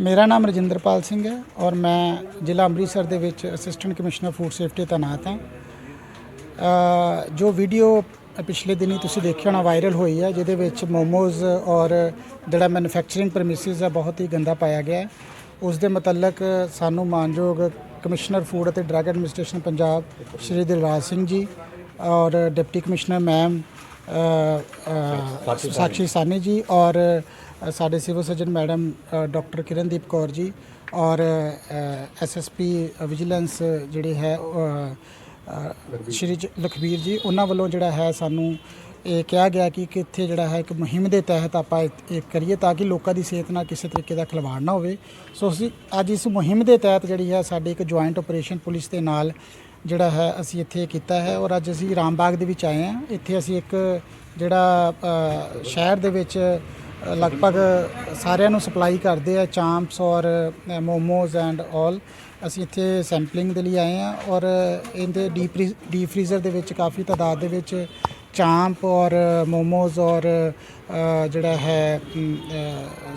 ਮੇਰਾ ਨਾਮ ਰਜਿੰਦਰਪਾਲ ਸਿੰਘ ਹੈ ਔਰ ਮੈਂ ਜ਼ਿਲ੍ਹਾ ਅੰਮ੍ਰਿਤਸਰ ਦੇ ਵਿੱਚ ਅਸਿਸਟੈਂਟ ਕਮਿਸ਼ਨਰ ਫੂਡ ਸੇਫਟੀ ਤੈਨਾਤ ਹਾਂ। ਜੋ ਵੀਡੀਓ ਪਿਛਲੇ ਦਿਨੀ ਤੁਸੀਂ ਦੇਖਿਆ ਹੋਣਾ ਵਾਇਰਲ ਹੋਈ ਹੈ, ਜਿਹਦੇ ਵਿੱਚ ਮੋਮੋਜ਼ ਔਰ ਜਿਹੜਾ ਮੈਨੂਫੈਕਚਰਿੰਗ ਪ੍ਰੈਮਿਸਿਸ ਹੈ, ਬਹੁਤ ਹੀ ਗੰਦਾ ਪਾਇਆ ਗਿਆ ਉਸ ਦੇ ਮੁਤਲਕ ਸਾਨੂੰ ਮਾਨਯੋਗ ਕਮਿਸ਼ਨਰ ਫੂਡ ਅਤੇ ਡਰੱਗ ਐਡਮਿਨਿਸਟ੍ਰੇਸ਼ਨ ਪੰਜਾਬ ਸ਼੍ਰੀ ਦਿਲਰਾਜ ਸਿੰਘ ਜੀ ਔਰ deputy commissioner ma'am uh, Sakshi Sahni ji ਔਰ ਸਾਡੇ civil surgeon madam uh, doctor Kirandeep Kaur ji ਔਰ ਐਸਐਸਪੀ ਵਿਜੀਲੈਂਸ ਜਿਹੜੇ ਹੈ ਸ਼੍ਰੀ ਜ- ਲਖਬੀਰ ਜੀ ਉਹਨਾਂ ਵੱਲੋਂ ਜਿਹੜਾ ਹੈ ਸਾਨੂੰ ਇਹ ਕਿਹਾ ਗਿਆ ਕਿ ਕਿੱਥੇ ਜਿਹੜਾ ਹੈ ਇੱਕ ਮੁਹਿੰਮ ਦੇ ਤਹਿਤ ਆਪਾਂ ਇਹ ਕਰੀਏ ਤਾਂ ਕਿ ਲੋਕਾਂ ਦੀ ਸਿਹਤ ਨਾਲ ਕਿਸੇ ਤਰੀਕੇ ਦਾ ਖਿਲਵਾੜ ਨਾ ਹੋਵੇ। ਸੋ ਅਸੀਂ ਅੱਜ ਇਸ ਮੁਹਿੰਮ ਦੇ ਤਹਿਤ ਜਿਹੜੀ ਹੈ ਸਾਡੀ ਇੱਕ ਜੁਆਇੰਟ ਆਪਰੇਸ਼ਨ ਪੁਲਿਸ ਦੇ ਨਾਲ ਜਿਹੜਾ ਹੈ, ਅਸੀਂ ਇੱਥੇ ਕੀਤਾ ਹੈ ਔਰ ਅੱਜ ਅਸੀਂ ਰਾਮਬਾਗ ਦੇ ਵਿੱਚ ਆਏ ਹਾਂ। ਇੱਥੇ ਅਸੀਂ ਇੱਕ, ਜਿਹੜਾ ਸ਼ਹਿਰ ਦੇ ਵਿੱਚ ਲਗਭਗ ਸਾਰਿਆਂ ਨੂੰ ਸਪਲਾਈ ਕਰਦੇ ਆ, ਚਾਂਪਸ ਔਰ ਮੋਮੋਜ਼ ਐਂਡ ਆਲ। ਅਸੀਂ ਇੱਥੇ ਸੈਂਪਲਿੰਗ ਦੇ ਲਈ ਆਏ ਆ ਔਰ ਇਹਦੇ ਡੀਪ ਡੀਪ ਫਰੀਜ਼ਰ ਦੇ ਵਿੱਚ ਕਾਫੀ ਤਾਦਾਦ ਦੇ ਵਿੱਚ ਚਾਂਪ ਔਰ ਮੋਮੋਜ਼ ਔਰ ਜਿਹੜਾ ਹੈ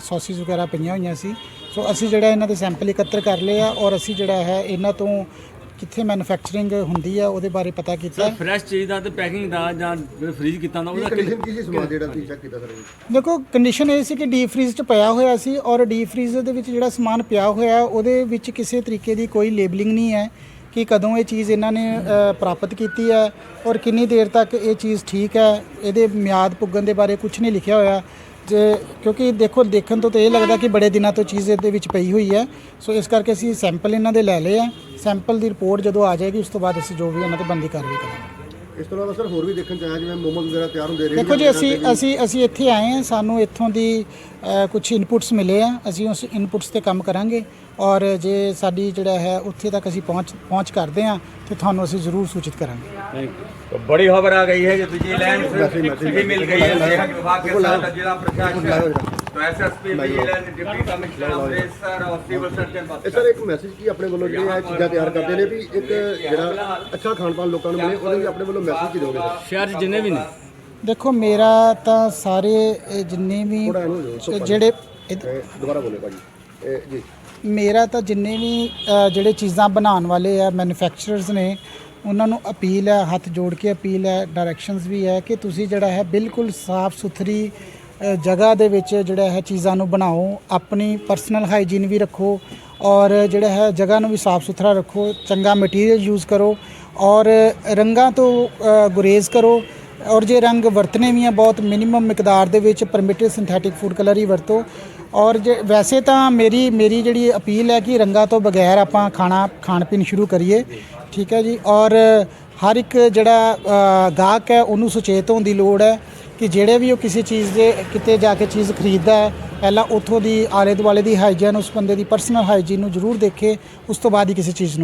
ਸੌਸਿਸ ਵਗੈਰਾ ਪਈਆਂ ਹੋਈਆਂ ਸੀ। ਸੋ ਅਸੀਂ ਜਿਹੜਾ ਇਹਨਾਂ ਦੇ ਸੈਂਪਲ ਇਕੱਤਰ ਕਰ ਲਏ ਆ ਔਰ ਅਸੀਂ ਜਿਹੜਾ ਹੈ, ਇਹਨਾਂ ਤੋਂ ਕਿੱਥੇ ਮੈਨੂਫੈਕਚਰਿੰਗ ਹੁੰਦੀ ਆ ਉਹਦੇ ਬਾਰੇ ਪਤਾ ਕੀਤਾ। ਸਰ ਫਰੈਸ਼ ਚੀਜ਼ ਦਾ ਤੇ ਪੈਕਿੰਗ ਦਾ ਜਾਂ ਫ੍ਰੀਜ ਕੀਤਾ ਹੁੰਦਾ ਉਹਦਾ ਕੰਡੀਸ਼ਨ ਕੀ ਸੀ ਸਮਾਨ ਜਿਹੜਾ ਤੁਸੀਂ ਚੈੱਕ ਕੀਤਾ ਸਰ? ਦੇਖੋ ਕੰਡੀਸ਼ਨ ਇਹ ਸੀ ਕਿ ਡੀਪ ਫਰੀਜ਼ 'ਚ ਪਿਆ ਹੋਇਆ ਸੀ ਔਰ ਡੀਪ ਫਰੀਜ਼ਰ ਦੇ ਵਿੱਚ ਜਿਹੜਾ ਸਮਾਨ ਪਿਆ ਹੋਇਆ ਉਹਦੇ ਵਿੱਚ ਕਿਸੇ ਤਰੀਕੇ ਦੀ ਕੋਈ ਲੇਬਲਿੰਗ ਨਹੀਂ ਹੈ ਕਿ ਕਦੋਂ ਇਹ ਚੀਜ਼ ਇਹਨਾਂ ਨੇ ਅ, ਪ੍ਰਾਪਤ ਕੀਤੀ ਹੈ ਔਰ ਕਿੰਨੀ ਦੇਰ ਤੱਕ ਇਹ ਚੀਜ਼ ਠੀਕ ਹੈ। ਇਹਦੇ ਮਿਆਦ ਪੁੱਗਣ ਦੇ ਬਾਰੇ ਕੁਝ ਨਹੀਂ ਲਿਖਿਆ ਹੋਇਆ। ਜੇ ਕਿਉਂਕਿ ਦੇਖੋ, ਦੇਖਣ ਤੋਂ ਤਾਂ ਇਹ ਲੱਗਦਾ ਕਿ ਬੜੇ ਦਿਨਾਂ ਤੋਂ ਚੀਜ਼ ਇਹਦੇ ਵਿੱਚ ਪਈ ਹੋਈ ਹੈ। ਸੋ ਇਸ ਕਰਕੇ ਅਸੀਂ ਸੈਂਪਲ ਇਹਨਾਂ ਦੇ ਲੈ ਲਏ ਆ। ਸੈਂਪਲ ਦੀ ਰਿਪੋਰਟ ਜਦੋਂ ਆ ਜਾਏਗੀ, ਉਸ ਤੋਂ ਬਾਅਦ ਅਸੀਂ ਜੋ ਵੀ ਇਹਨਾਂ ਤੇ ਬੰਦੀ ਕਾਰਵਾਈ ਕਰਾਂਗੇ। ਇਸ ਤੋਂ ਇਲਾਵਾ ਸਰ ਹੋਰ ਵੀ ਦੇਖਣ ਚ ਆਇਆ ਜਿਵੇਂ ਮੋਮੋਜ਼ ਵਗੈਰਾ ਤਿਆਰ ਹੁੰਦੇ ਰਹੇ ਦੇਖੋ ਜੀ ਅਸੀਂ ਅਸੀਂ ਅਸੀਂ ਇੱਥੇ ਆਏ ਹਾਂ ਸਾਨੂੰ ਇੱਥੋਂ ਦੀ ਕੁਝ ਇਨਪੁਟਸ ਮਿਲੇ ਆ ਅਸੀਂ ਉਸ ਇਨਪੁਟਸ ਤੇ ਕੰਮ ਕਰਾਂਗੇ ਔਰ ਜੇ ਸਾਡੀ ਜਿਹੜਾ ਹੈ ਉੱਥੇ ਤੱਕ ਅਸੀਂ ਪਹੁੰਚ ਪਹੁੰਚ ਕਰਦੇ ਹਾਂ ਤੇ ਤੁਹਾਨੂੰ ਅਸੀਂ ਜ਼ਰੂਰ ਸੂਚਿਤ ਕਰਾਂਗੇ तो बड़ी खबर आ गई है कि विजिलेंस भी मिल गई है सेहत विभाग के साथ जिला प्रशासन ਸਰ ਇੱਕ ਮੈਸੇਜ ਕੀ ਆਪਣੇ ਵੱਲੋਂ ਜਿਹੜੀਆਂ ਇਹ ਚੀਜ਼ਾਂ ਤਿਆਰ ਕਰਦੇ ਨੇ ਵੀ ਇੱਕ ਜਿਹੜਾ ਅੱਛਾ ਖਾਣ ਪਾਣ ਲੋਕਾਂ ਨੂੰ ਮਿਲੇ ਉਹਦੇ ਲਈ ਆਪਣੇ ਵੱਲੋਂ ਮੈਸੇਜ ਕੀ ਦੋਗੇ ਸ਼ਹਿਰ ਜਿੰਨੇ ਵੀ ਨੇ। ਦੇਖੋ ਮੇਰਾ ਤਾਂ ਸਾਰੇ ਇਹ ਜਿੰਨੇ ਵੀ ਜਿਹੜੇ ਦੁਬਾਰਾ ਬੋਲੇ ਭਾਜੀ। ਜੀ। ਮੇਰਾ ਤਾਂ ਜਿੰਨੇ ਵੀ ਜਿਹੜੇ ਚੀਜ਼ਾਂ ਬਣਾਉਣ ਵਾਲੇ ਆ ਮੈਨੂਫੈਕਚਰਰਸ ਨੇ ਉਹਨਾਂ ਨੂੰ ਅਪੀਲ ਹੈ ਹੱਥ ਜੋੜ ਕੇ ਅਪੀਲ ਹੈ ਡਾਇਰੈਕਸ਼ਨਸ ਵੀ ਹੈ ਕਿ ਤੁਸੀਂ ਜਿਹੜਾ ਹੈ ਬਿਲਕੁਲ ਸਾਫ਼ ਸੁਥਰੀ ਜਗ੍ਹਾ ਦੇ ਵਿੱਚ ਜਿਹੜਾ ਹੈ ਚੀਜ਼ਾਂ ਨੂੰ ਬਣਾਓ, ਆਪਣੀ ਪਰਸਨਲ ਹਾਈਜੀਨ ਵੀ ਰੱਖੋ ਔਰ ਜਿਹੜਾ ਹੈ ਜਗ੍ਹਾ ਨੂੰ ਵੀ ਸਾਫ਼ ਸੁਥਰਾ ਰੱਖੋ, ਚੰਗਾ ਮਟੀਰੀਅਲ ਯੂਜ਼ ਕਰੋ ਔਰ ਰੰਗਾਂ ਤੋਂ ਗੁਰੇਜ਼ ਕਰੋ ਔਰ ਜੇ ਰੰਗ ਵਰਤਨੇ ਵੀ ਆ ਬਹੁਤ ਮਿਨੀਮਮ ਮਿਕਦਾਰ ਦੇ ਵਿੱਚ ਪਰਮਿਟਡ ਸਿੰਥੈਟਿਕ ਫੂਡ ਕਲਰ ਹੀ ਵਰਤੋ ਔਰ ਜੇ, ਵੈਸੇ ਤਾਂ ਮੇਰੀ ਮੇਰੀ ਜਿਹੜੀ ਅਪੀਲ ਹੈ ਕਿ ਰੰਗਾਂ ਤੋਂ ਬਗੈਰ ਆਪਾਂ ਖਾਣਾ, ਖਾਣ ਪੀਣ ਸ਼ੁਰੂ ਕਰੀਏ, ਠੀਕ ਹੈ ਜੀ ਔਰ ਹਰ ਇੱਕ ਜਿਹੜਾ ਗਾਹਕ ਹੈ ਉਹਨੂੰ ਸੁਚੇਤ ਹੋਣ ਦੀ ਲੋੜ ਹੈ ਕਿ ਜਿਹੜੇ ਵੀ ਉਹ ਕਿਸੇ ਚੀਜ਼ ਦੇ ਕਿਤੇ ਜਾ ਕੇ ਚੀਜ਼ ਖਰੀਦਦਾ ਹੈ, ਪਹਿਲਾਂ ਉੱਥੋਂ ਦੀ ਆਲੇ ਦੁਆਲੇ ਦੀ ਹਾਈਜੀਨ ਉਸ ਬੰਦੇ ਦੀ ਪਰਸਨਲ ਹਾਈਜੀਨ ਨੂੰ ਜ਼ਰੂਰ ਦੇਖੇ, ਉਸ ਤੋਂ ਬਾਅਦ ਹੀ ਕਿਸੇ ਚੀਜ਼ ਨੂੰ